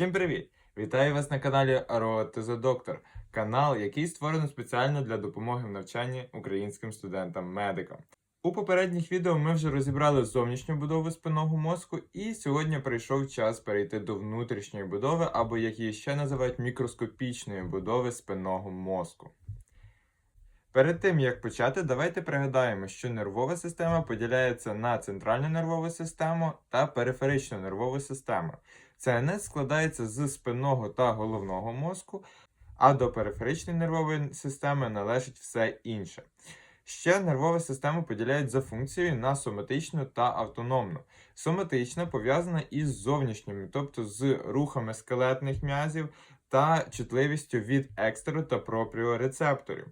Всім привіт! Вітаю вас на каналі to канал, який створено спеціально для допомоги в навчанні українським студентам-медикам. У попередніх відео ми вже розібрали зовнішню будову спинного мозку, і сьогодні прийшов час перейти до внутрішньої будови, або як її ще називають мікроскопічної будови спинного мозку. Перед тим як почати, давайте пригадаємо, що нервова система поділяється на центральну нервову систему та периферичну нервову систему. ЦНС складається з спинного та головного мозку, а до периферичної нервової системи належить все інше. Ще нервову систему поділяють за функцією на соматичну та автономну. Соматична пов'язана із зовнішніми, тобто з рухами скелетних м'язів та чутливістю від екстеро та пропріорецепторів.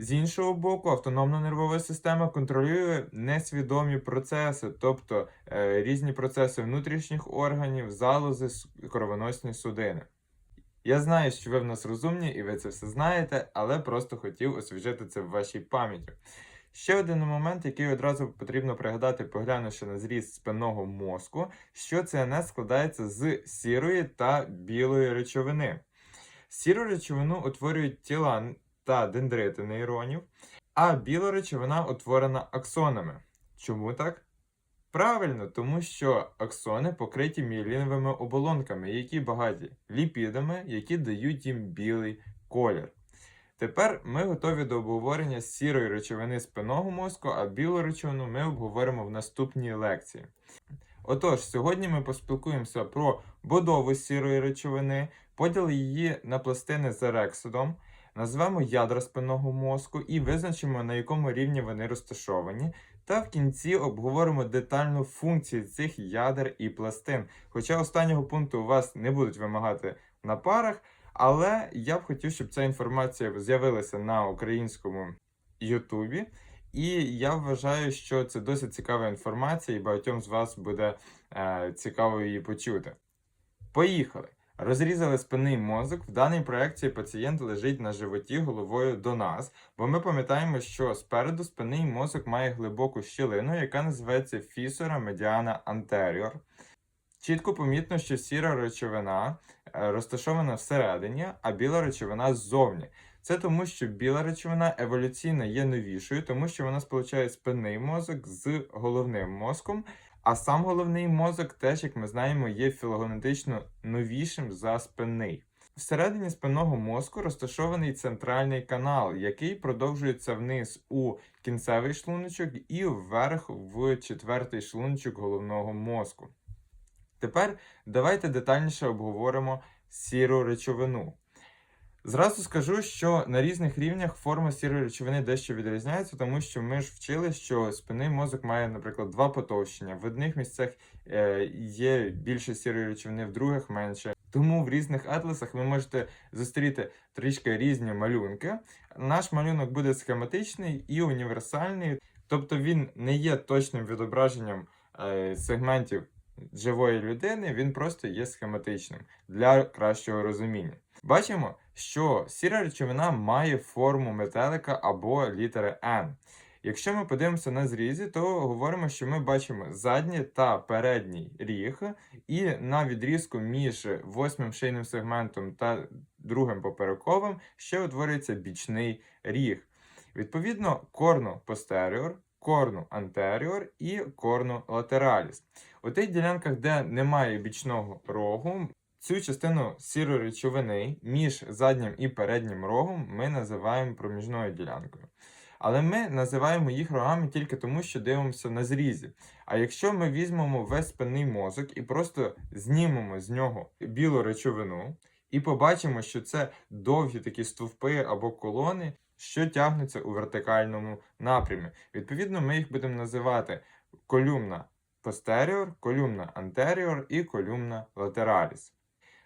З іншого боку, автономна нервова система контролює несвідомі процеси, тобто е, різні процеси внутрішніх органів, залози, кровоносні судини. Я знаю, що ви в нас розумні і ви це все знаєте, але просто хотів освіжити це в вашій пам'яті. Ще один момент, який одразу потрібно пригадати, поглянувши на зріст спинного мозку, що ЦНС складається з сірої та білої речовини. Сіру речовину утворюють тіла та дендрити нейронів, а біла речовина утворена аксонами. Чому так? Правильно, тому що аксони покриті міеліновими оболонками, які багаті ліпідами, які дають їм білий колір. Тепер ми готові до обговорення сірої речовини спинного мозку, а білу речовину ми обговоримо в наступній лекції. Отож, сьогодні ми поспілкуємося про будову сірої речовини, поділ її на пластини за рексидом, назвемо ядра спинного мозку і визначимо, на якому рівні вони розташовані. Та в кінці обговоримо детальну функцію цих ядер і пластин. Хоча останнього пункту у вас не будуть вимагати на парах, але я б хотів, щоб ця інформація з'явилася на українському Ютубі. І я вважаю, що це досить цікава інформація, і багатьом з вас буде е, цікаво її почути. Поїхали! Розрізали спинний мозок. В даній проекції пацієнт лежить на животі головою до нас, бо ми пам'ятаємо, що спереду спинний мозок має глибоку щілину, яка називається фісора медіана антеріор. Чітко помітно, що сіра речовина е, розташована всередині, а біла речовина ззовні. Це тому, що біла речовина еволюційно є новішою, тому що вона сполучає спинний мозок з головним мозком, а сам головний мозок теж, як ми знаємо, є філогенетично новішим за спинний. Всередині спинного мозку розташований центральний канал, який продовжується вниз у кінцевий шлуночок і вверх в четвертий шлуночок головного мозку. Тепер давайте детальніше обговоримо сіру речовину. Зразу скажу, що на різних рівнях форма сірої речовини дещо відрізняється, тому що ми ж вчили, що спинний мозок має, наприклад, два потовщення. В одних місцях е, є більше сірої речовини, в других менше. Тому в різних атласах ви можете зустріти трішки різні малюнки. Наш малюнок буде схематичний і універсальний, тобто він не є точним відображенням е, сегментів живої людини, він просто є схематичним для кращого розуміння. Бачимо, що сіра речовина має форму метелика або літери N. Якщо ми подивимося на зрізі, то говоримо, що ми бачимо задній та передній ріг, і на відрізку між восьмим шийним сегментом та другим поперековим ще утворюється бічний ріг. Відповідно, корну posterior, корну anterior і корну lateralis. У тих ділянках, де немає бічного рогу, цю частину сірої речовини між заднім і переднім рогом ми називаємо проміжною ділянкою. Але ми називаємо їх рогами тільки тому, що дивимося на зрізі. А якщо ми візьмемо весь спинний мозок і просто знімемо з нього білу речовину, і побачимо, що це довгі такі стовпи або колони, що тягнуться у вертикальному напрямі. Відповідно, ми їх будемо називати колюмна posterior, колюмна anterior і колюмна lateralis.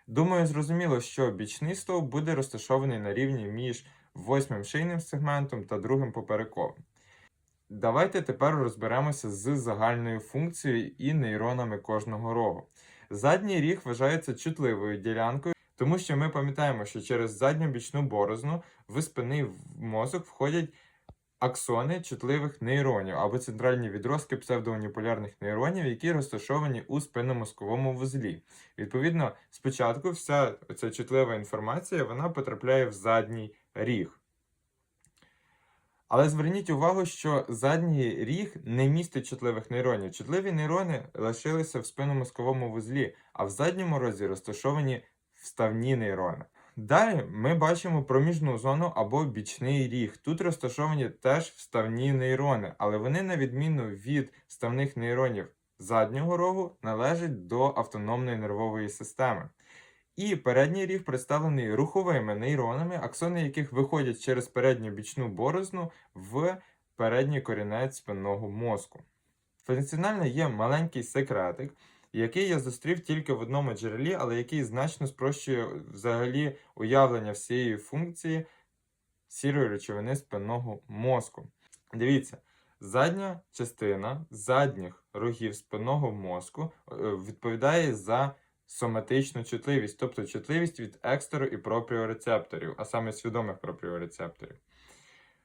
Думаю, зрозуміло, що бічний стовп буде розташований на рівні між восьмим шийним сегментом та другим поперековим. Давайте тепер розберемося з загальною функцією і нейронами кожного рогу. Задній ріг вважається чутливою ділянкою, тому що ми пам'ятаємо, що через задню бічну борозну в спинний мозок входять аксони чутливих нейронів або центральні відростки псевдоманіполярних нейронів, які розташовані у спинномозковому вузлі. Відповідно, спочатку вся ця чутлива інформація вона потрапляє в задній ріг. Але зверніть увагу, що задній ріг не містить чутливих нейронів. Чутливі нейрони лишилися в спинномозковому вузлі, а в задньому розі розташовані вставні нейрони. Далі ми бачимо проміжну зону або бічний ріг. Тут розташовані теж вставні нейрони, але вони, на відміну від вставних нейронів заднього рогу, належать до автономної нервової системи. І передній ріг представлений руховими нейронами, аксони яких виходять через передню бічну борозну в передній корінець спинного мозку. Функціонально є маленький секретик, який я зустрів тільки в одному джерелі, але який значно спрощує взагалі уявлення всієї функції сірої речовини спинного мозку. Дивіться, задня частина задніх рогів спинного мозку е, відповідає за соматичну чутливість, тобто чутливість від екстеро і пропріорецепторів, а саме свідомих пропріорецепторів.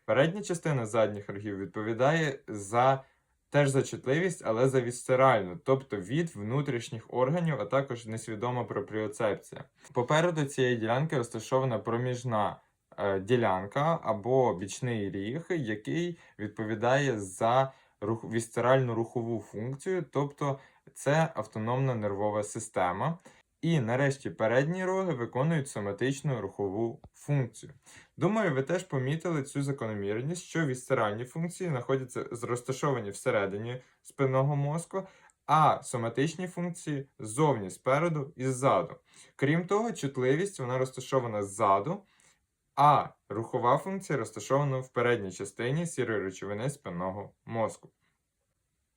Передня частина задніх рогів відповідає за теж за чутливість, але за вісцеральну, тобто від внутрішніх органів, а також несвідома пропріоцепція. Попереду цієї ділянки розташована проміжна е, ділянка або бічний ріг, який відповідає за рух, вісцеральну рухову функцію, тобто це автономна нервова система. І нарешті передні роги виконують соматичну рухову функцію. Думаю, ви теж помітили цю закономірність, що вісцеральні функції знаходяться розташовані всередині спинного мозку, а соматичні функції ззовні, спереду і ззаду. Крім того, чутливість вона розташована ззаду, а рухова функція розташована в передній частині сірої речовини спинного мозку.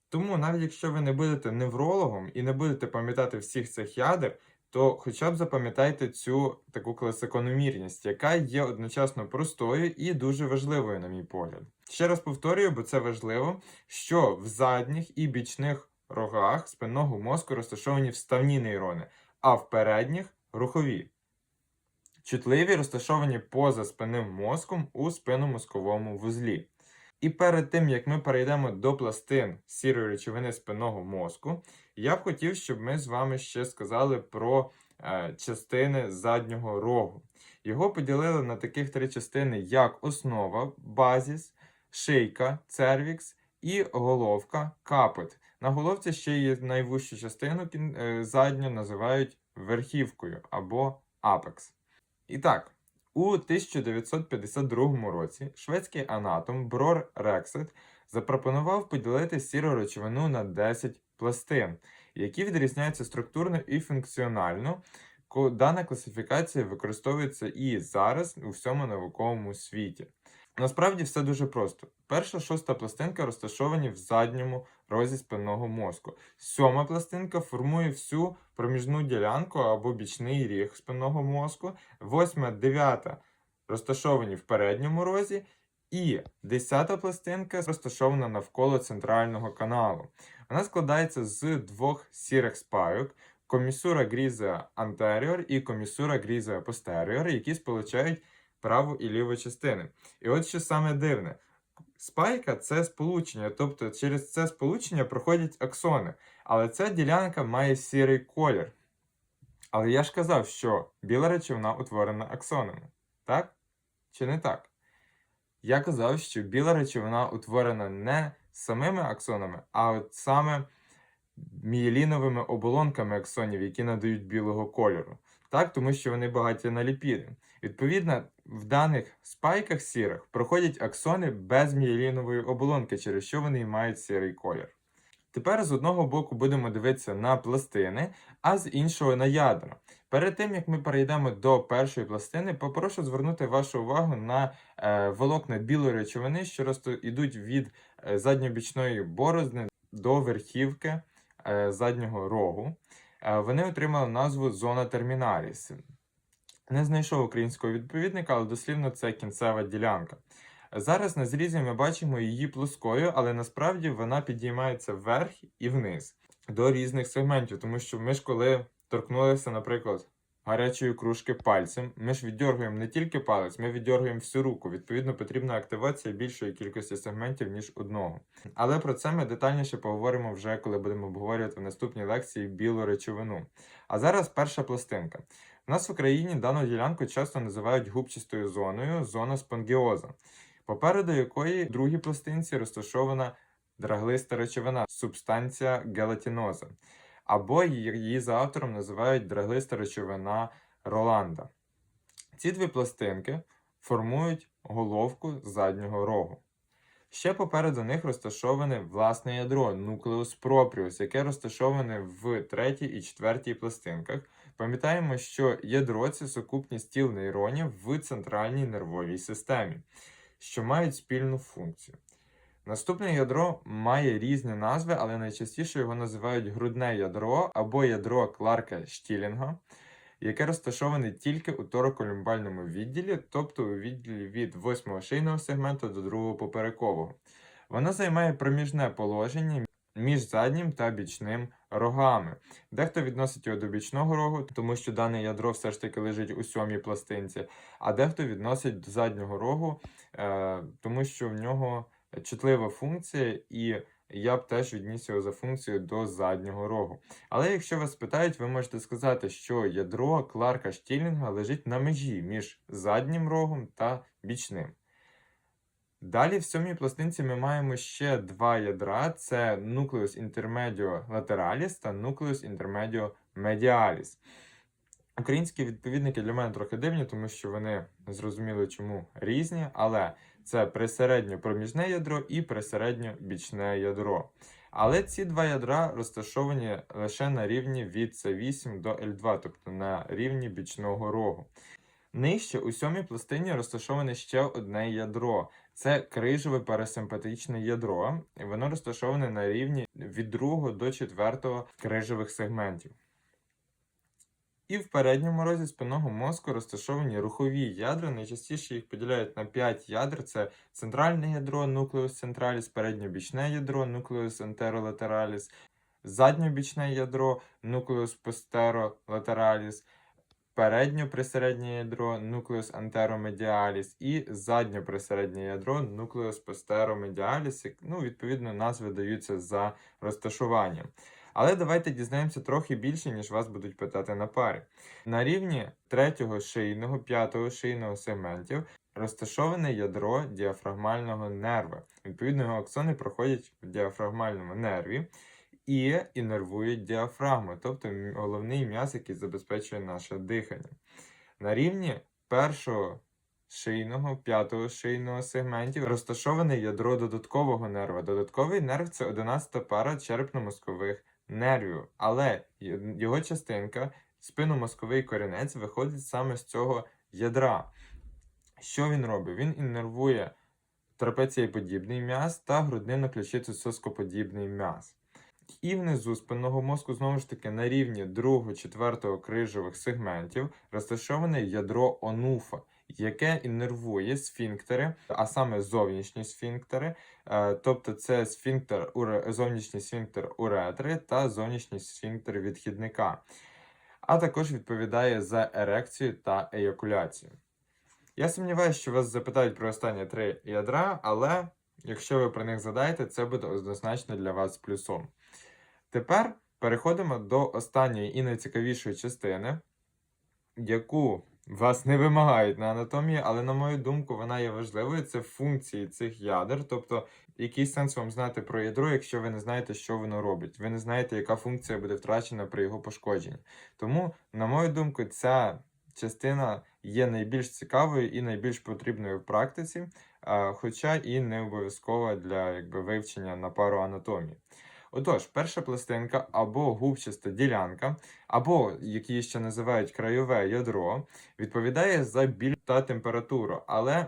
Тому, навіть якщо ви не будете неврологом і не будете пам'ятати всіх цих ядер, то хоча б запам'ятайте цю таку класикономірність, яка є одночасно простою і дуже важливою, на мій погляд. Ще раз повторюю, бо це важливо, що в задніх і бічних рогах спинного мозку розташовані вставні нейрони, а в передніх рухові. Чутливі розташовані поза спинним мозком у спинномозковому вузлі. І перед тим, як ми перейдемо до пластин сірої речовини спинного мозку, я б хотів, щоб ми з вами ще сказали про е, частини заднього рогу. Його поділили на таких три частини, як основа, базіс, шийка, цервікс і головка, капот. На головці ще є найвищу частину е, задню називають верхівкою або апекс. І так, у 1952 році шведський анатом Брор Рексет запропонував поділити сіру речовину на 10 пластин, які відрізняються структурно і функціонально. Дана класифікація використовується і зараз у всьому науковому світі. Насправді все дуже просто. Перша шоста пластинка розташовані в задньому розі спинного мозку. Сьома пластинка формує всю проміжну ділянку або бічний ріг спинного мозку. Восьма, дев'ята розташовані в передньому розі, і десята пластинка розташована навколо центрального каналу. Вона складається з двох сірих спайок. Комісура гріза anterior і комісура гріза posterior, які сполучають праву і ліву частини. І от що саме дивне. Спайка це сполучення, тобто через це сполучення проходять аксони, але ця ділянка має сірий колір. Але я ж казав, що біла речовина утворена аксонами. Так? Чи не так? Я казав, що біла речовина утворена не самими аксонами, а от саме мієліновими оболонками аксонів, які надають білого кольору. Так, тому що вони багаті на ліпіди. Відповідно, в даних спайках сірих проходять аксони без мієлінової оболонки, через що вони мають сірий колір. Тепер з одного боку будемо дивитися на пластини, а з іншого на ядра. Перед тим як ми перейдемо до першої пластини, попрошу звернути вашу увагу на е, волокна білої речовини, що росто йдуть від е, задньобічної борозни до верхівки е, заднього рогу. Вони отримали назву зона терміналіс. Не знайшов українського відповідника, але дослівно це кінцева ділянка. Зараз на зрізі ми бачимо її плоскою, але насправді вона підіймається вверх і вниз до різних сегментів, тому що ми ж коли торкнулися, наприклад, гарячої кружки пальцем, ми ж віддергуємо не тільки палець, ми віддергуємо всю руку. Відповідно, потрібна активація більшої кількості сегментів, ніж одного. Але про це ми детальніше поговоримо вже, коли будемо обговорювати в наступній лекції білу речовину. А зараз перша пластинка. У нас в Україні дану ділянку часто називають губчастою зоною, зона спонгіоза, попереду якої в другій пластинці розташована драглиста речовина, субстанція гелатіноза, або її за автором називають драглиста речовина Роланда. Ці дві пластинки формують головку заднього рогу. Ще попереду них розташоване власне ядро нуклеус пропріус, яке розташоване в третій і четвертій пластинках. Пам'ятаємо, що ядро це сукупність тіл нейронів в центральній нервовій системі, що мають спільну функцію. Наступне ядро має різні назви, але найчастіше його називають грудне ядро або ядро Кларка Штілінга, яке розташоване тільки у тороколюмбальному відділі, тобто у відділі від 8 шийного сегменту до 2 поперекового. Воно займає проміжне положення між заднім та бічним рогами. Дехто відносить його до бічного рогу, тому що дане ядро все ж таки лежить у сьомій пластинці, а дехто відносить до заднього рогу, е, тому що в нього чутлива функція, і я б теж відніс його за функцією до заднього рогу. Але якщо вас питають, ви можете сказати, що ядро Кларка Штілінга лежить на межі між заднім рогом та бічним. Далі в сьомій пластинці ми маємо ще два ядра: це Nucleus intermedio lateralis та Nucleus intermedio medialis. Українські відповідники для мене трохи дивні, тому що вони зрозуміли, чому різні, але це присередньо-проміжне ядро і присередньо-бічне ядро. Але ці два ядра розташовані лише на рівні від С8 до L2, тобто на рівні бічного рогу. Нижче у сьомій пластині розташоване ще одне ядро. Це крижове парасимпатичне ядро, і воно розташоване на рівні від 2 до 4 крижових сегментів. І в передньому розі спинного мозку розташовані рухові ядра. Найчастіше їх поділяють на 5 ядер: це центральне ядро, нуклеус централіс, передньобічне ядро, нуклеус антеролатераліс, задньобічне ядро, нуклеус постеролатераліс, передньоприсереднє ядро, нуклеус антеромедіаліс і задньоприсереднє ядро, нуклеус постеромедіаліс. Ну, відповідно, назви даються за розташуванням. Але давайте дізнаємося трохи більше, ніж вас будуть питати на парі. На рівні третього шийного, п'ятого шийного сегментів розташоване ядро діафрагмального нерва. Відповідно, його аксони проходять в діафрагмальному нерві і інервують діафрагму, тобто головний м'яз, який забезпечує наше дихання. На рівні першого шийного, п'ятого шийного сегментів розташоване ядро додаткового нерва. Додатковий нерв це 11 пара черепно-мозкових нервів, але його частинка, спинномозковий корінець, виходить саме з цього ядра. Що він робить? Він іннервує трапецієподібний м'яз та груднино-ключицю-соскоподібний м'яз. І внизу спинного мозку, знову ж таки, на рівні 2-4 крижових сегментів розташоване ядро онуфа, яке іннервує сфінктери, а саме зовнішні сфінктери, е, тобто це сфінктер, зовнішній сфінктер уретри та зовнішній сфінктер відхідника, а також відповідає за ерекцію та еякуляцію. Я сумніваюся, що вас запитають про останні три ядра, але якщо ви про них задаєте, це буде однозначно для вас плюсом. Тепер переходимо до останньої і найцікавішої частини, яку вас не вимагають на анатомії, але, на мою думку, вона є важливою. Це функції цих ядер. Тобто, який сенс вам знати про ядро, якщо ви не знаєте, що воно робить. Ви не знаєте, яка функція буде втрачена при його пошкодженні. Тому, на мою думку, ця частина є найбільш цікавою і найбільш потрібною в практиці, хоча і не обов'язкова для якби, вивчення на пару анатомії. Отож, перша пластинка або губчаста ділянка, або, як її ще називають краєве ядро, відповідає за біль та температуру, але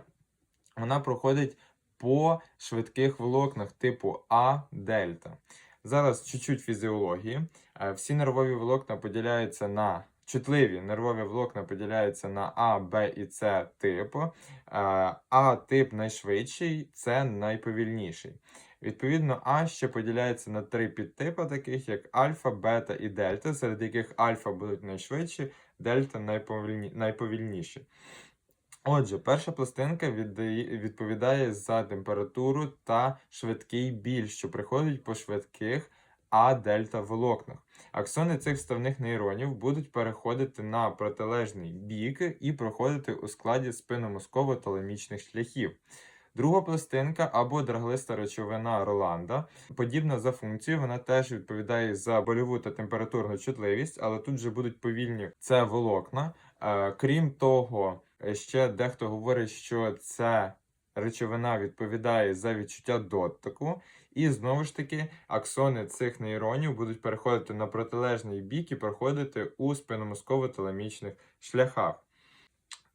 вона проходить по швидких волокнах типу А дельта. Зараз чуть-чуть фізіології. Е, Всі нервові волокна поділяються на чутливі нервові волокна поділяються на А, Б і С типу. Е, А тип найшвидший, С найповільніший. Відповідно, А ще поділяється на три підтипи, таких як альфа, бета і дельта, серед яких альфа будуть найшвидші, дельта найповільні... найповільніші. Отже, перша пластинка відповідає за температуру та швидкий біль, що приходить по швидких А-дельта волокнах. Аксони цих вставних нейронів будуть переходити на протилежний бік і проходити у складі спинномозково-таламічних шляхів. Друга пластинка або драглиста речовина Роланда. Подібна за функцією, вона теж відповідає за больову та температурну чутливість, але тут вже будуть повільні це волокна. Е, Крім того, ще дехто говорить, що ця речовина відповідає за відчуття дотику. І знову ж таки, аксони цих нейронів будуть переходити на протилежний бік і проходити у спинномозково-таламічних шляхах.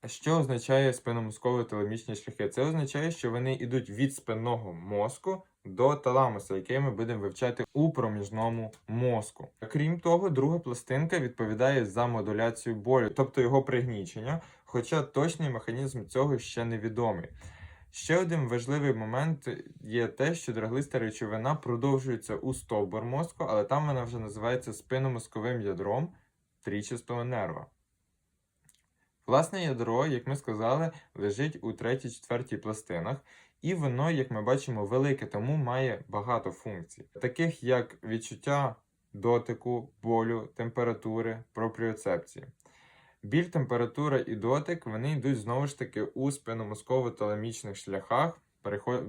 Що означає спинномозково-таламічні шляхи? Це означає, що вони йдуть від спинного мозку до таламуса, який ми будемо вивчати у проміжному мозку. Крім того, друга пластинка відповідає за модуляцію болю, тобто його пригнічення, хоча точний механізм цього ще невідомий. Ще один важливий момент є те, що драглиста речовина продовжується у стовбур мозку, але там вона вже називається спинномозковим ядром трічастого нерва. Власне ядро, як ми сказали, лежить у третій-четвертій пластинах, і воно, як ми бачимо, велике, тому має багато функцій, таких як відчуття дотику, болю, температури, пропріоцепції. Біль, температура і дотик вони йдуть знову ж таки у спинномозково-таламічних шляхах,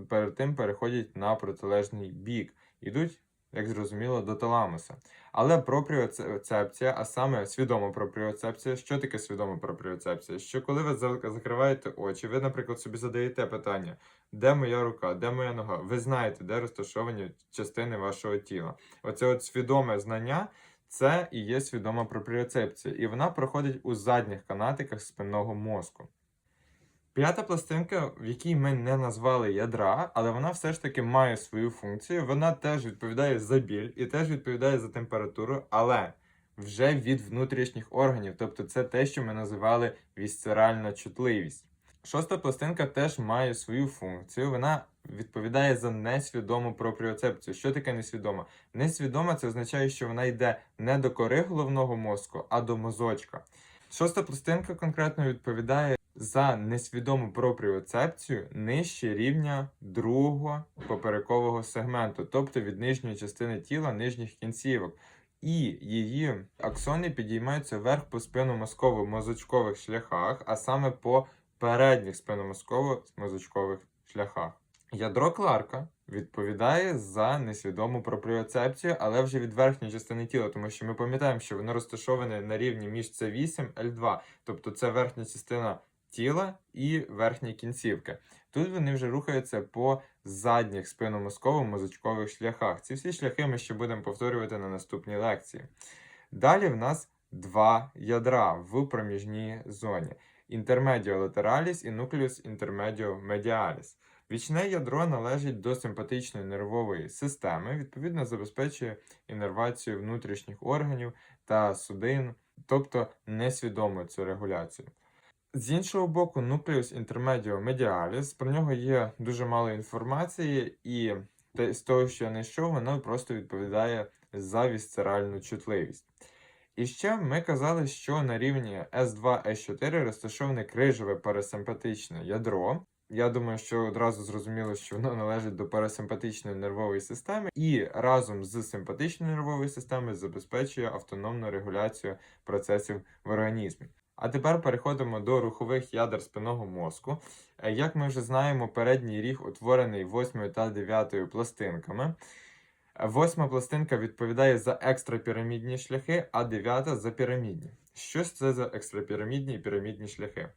перед тим переходять на протилежний бік, ідуть, як зрозуміло, до таламуса. Але пропріоцепція, а саме свідома пропріоцепція, що таке свідома пропріоцепція? Що коли ви закриваєте очі, ви, наприклад, собі задаєте питання, де моя рука, де моя нога, ви знаєте, де розташовані частини вашого тіла. Оце от свідоме знання. Це і є свідома пропріоцепція, і вона проходить у задніх канатиках спинного мозку. П'ята пластинка, в якій ми не назвали ядра, але вона все ж таки має свою функцію. Вона теж відповідає за біль і теж відповідає за температуру, але вже від внутрішніх органів, тобто це те, що ми називали вісцеральна чутливість. Шоста пластинка теж має свою функцію. Вона відповідає за несвідому пропріоцепцію. Що таке несвідома? Несвідома це означає, що вона йде не до кори головного мозку, а до мозочка. Шоста пластинка конкретно відповідає за несвідому пропріоцепцію нижче рівня другого поперекового сегменту, тобто від нижньої частини тіла нижніх кінцівок. І її аксони підіймаються вверх по спинномозково-мозочкових шляхах, а саме по передніх спинномозково-мозочкових шляхах. Ядро Кларка відповідає за несвідому пропріоцепцію, але вже від верхньої частини тіла, тому що ми пам'ятаємо, що воно розташоване на рівні між С8 L2, тобто це верхня частина тіла і верхні кінцівки. Тут вони вже рухаються по задніх спинномозково-мозочкових шляхах. Ці всі шляхи ми ще будемо повторювати на наступній лекції. Далі в нас два ядра в проміжній зоні: Intermedio lateralis і Nucleus intermedio medialis. Вічне ядро належить до симпатичної нервової системи, відповідно забезпечує іннервацію внутрішніх органів та судин, тобто несвідомо цю регуляцію. З іншого боку, Nucleus intermedio medialis, про нього є дуже мало інформації, і з того, що я знайшов, воно просто відповідає за вісцеральну чутливість. І ще ми казали, що на рівні S2-S4 розташоване крижеве парасимпатичне ядро. Я думаю, що одразу зрозуміло, що воно належить до парасимпатичної нервової системи, і разом з симпатичною нервовою системою забезпечує автономну регуляцію процесів в організмі. А тепер переходимо до рухових ядер спинного мозку. Е, Як ми вже знаємо, передній ріг утворений восьмою та дев'ятою пластинками. Восьма пластинка відповідає за екстрапірамідні шляхи, а дев'ята за пірамідні. Що ж це за екстрапірамідні і пірамідні шляхи?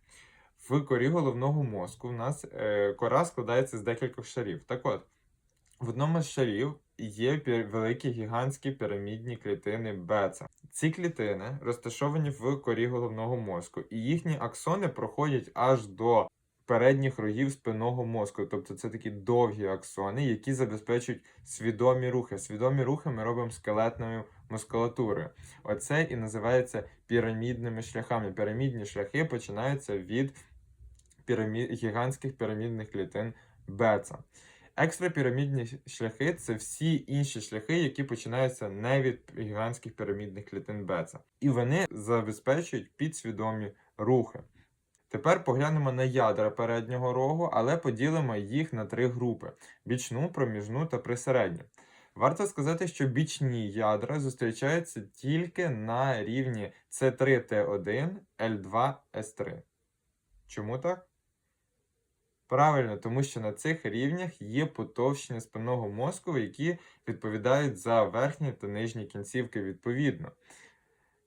В корі головного мозку в нас е, кора складається з декількох шарів. Так от, в одному з шарів є великі гігантські пірамідні клітини бета. Ці клітини розташовані в корі головного мозку, і їхні аксони проходять аж до передніх рогів спинного мозку. Тобто це такі довгі аксони, які забезпечують свідомі рухи. Свідомі рухи ми робимо скелетною мускулатурою. Оце і називається пірамідними шляхами. Пірамідні шляхи починаються від пірамі... гігантських пірамідних клітин бета. Екстрапірамідні шляхи це всі інші шляхи, які починаються не від гігантських пірамідних клітин Беца. І вони забезпечують підсвідомі рухи. Тепер поглянемо на ядра переднього рогу, але поділимо їх на три групи: бічну, проміжну та присередню. Варто сказати, що бічні ядра зустрічаються тільки на рівні C3T1, L2, S3. Чому так? Правильно, тому що на цих рівнях є потовщення спинного мозку, які відповідають за верхні та нижні кінцівки відповідно.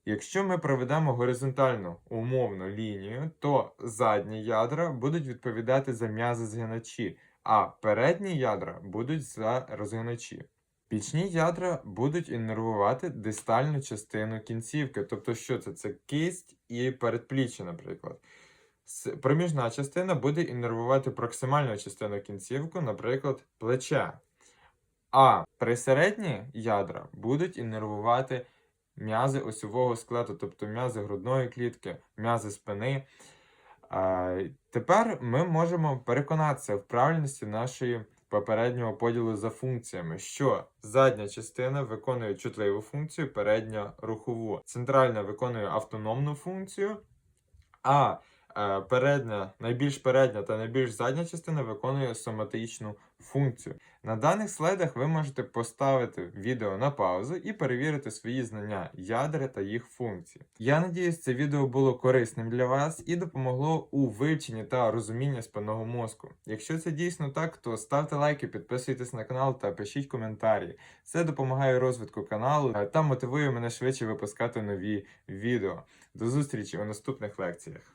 Якщо ми проведемо горизонтальну умовну лінію, то задні ядра будуть відповідати за м'язи згиначі, а передні ядра будуть за розгиначі. Бічні ядра будуть іннервувати дистальну частину кінцівки. Тобто, що це? Це кисть і передпліччя, наприклад. Проміжна частина буде іннервувати проксимальну частину кінцівку, наприклад, плече. А присередні ядра будуть іннервувати м'язи осьового скелету, тобто м'язи грудної клітки, м'язи спини. Тепер ми можемо переконатися в правильності нашої попереднього поділу за функціями, що задня частина виконує чутливу функцію, передня рухову, центральна виконує автономну функцію, а передня, найбільш передня та найбільш задня частина виконує соматичну функцію. На даних слайдах ви можете поставити відео на паузу і перевірити свої знання ядер та їх функцій. Я надіюсь, це відео було корисним для вас і допомогло у вивченні та розумінні спинного мозку. Якщо це дійсно так, то ставте лайки, підписуйтесь на канал та пишіть коментарі. Це допомагає розвитку каналу е, та мотивує мене швидше випускати нові відео. До зустрічі у наступних лекціях.